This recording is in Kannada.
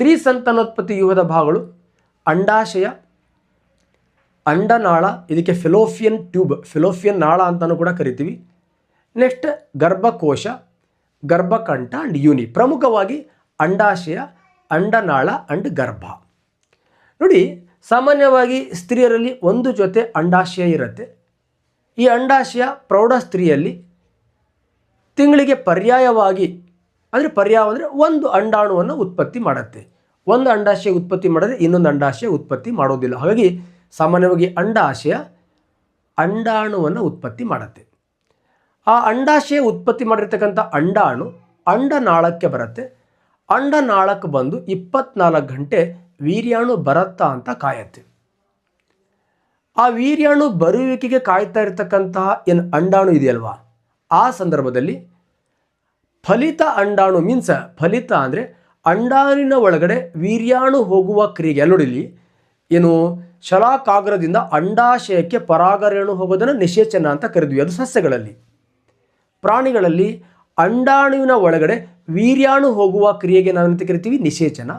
ಸ್ತ್ರೀ ಸಂತಾನೋತ್ಪತ್ತಿ ವ್ಯೂಹದ ಭಾಗಗಳು, ಅಂಡಾಶಯ, ಅಂಡನಾಳ, ಇದಕ್ಕೆ ಫಿಲೋಫಿಯನ್ ಟ್ಯೂಬ್, ಫಿಲೋಫಿಯನ್ ನಾಳ ಅಂತಲೂ ಕೂಡ ಕರಿತೀವಿ. ನೆಕ್ಸ್ಟ್ ಗರ್ಭಕೋಶ, ಗರ್ಭಕಂಠ ಅಂಡ್ ಯೂನಿ, ಪ್ರಮುಖವಾಗಿ ಅಂಡಾಶಯ, ಅಂಡನಾಳ ಅಂಡ್ ಗರ್ಭ. ನೋಡಿ, ಸಾಮಾನ್ಯವಾಗಿ ಸ್ತ್ರೀಯರಲ್ಲಿ ಒಂದು ಜೊತೆ ಅಂಡಾಶಯ ಇರುತ್ತೆ. ಈ ಅಂಡಾಶಯ ಪ್ರೌಢ ಸ್ತ್ರೀಯಲ್ಲಿ ತಿಂಗಳಿಗೆ ಪರ್ಯಾಯವಾಗಿ ಅಂದರೆ ಪರ್ಯಾಯ ಅಂದರೆ ಒಂದು ಅಂಡಾಣುವನ್ನು ಉತ್ಪತ್ತಿ ಮಾಡುತ್ತೆ. ಒಂದು ಅಂಡಾಶಯ ಉತ್ಪತ್ತಿ ಮಾಡಿದ್ರೆ ಇನ್ನೊಂದು ಅಂಡಾಶಯ ಉತ್ಪತ್ತಿ ಮಾಡೋದಿಲ್ಲ. ಹಾಗಾಗಿ ಸಾಮಾನ್ಯವಾಗಿ ಅಂಡಾಶಯ ಅಂಡಾಣುವನ್ನು ಉತ್ಪತ್ತಿ ಮಾಡುತ್ತೆ. ಆ ಅಂಡಾಶಯ ಉತ್ಪತ್ತಿ ಮಾಡಿರ್ತಕ್ಕಂಥ ಅಂಡಾಣು ಅಂಡನಾಳಕ್ಕೆ ಬರುತ್ತೆ. ಅಂಡನಾಳಕ್ಕೆ ಬಂದು ಇಪ್ಪತ್ನಾಲ್ಕು ಗಂಟೆ ವೀರ್ಯಾಣು ಬರತ್ತಾ ಅಂತ ಕಾಯತ್ತೆ. ಆ ವೀರ್ಯಾಣು ಬರುವಿಕೆಗೆ ಕಾಯ್ತಾ ಇರತಕ್ಕಂತಹ ಏನು ಅಂಡಾಣು ಇದೆಯಲ್ವಾ? ಆ ಸಂದರ್ಭದಲ್ಲಿ ಫಲಿತ ಅಂಡಾಣು ಮೀನ್ಸ್ ಫಲಿತ ಅಂದರೆ ಅಂಡಾಣಿನ ಒಳಗಡೆ ವೀರ್ಯಾಣು ಹೋಗುವ ಕ್ರಿಯೆಗೆ. ಅಲ್ಲಿ ನೋಡಿ ಇಲ್ಲಿ ಏನು? ಶಲಾಕಾಗ್ರದಿಂದ ಅಂಡಾಶಯಕ್ಕೆ ಪರಾಗರೇಣು ಹೋಗೋದನ್ನು ನಿಷೇಚನ ಅಂತ ಕರೆದ್ವಿ. ಅದು ಸಸ್ಯಗಳಲ್ಲಿ. ಪ್ರಾಣಿಗಳಲ್ಲಿ ಅಂಡಾಣುವಿನ ಒಳಗಡೆ ವೀರ್ಯಾಣು ಹೋಗುವ ಕ್ರಿಯೆಗೆ ನಾವಂತ ಕರಿತೀವಿ? ನಿಷೇಚನ.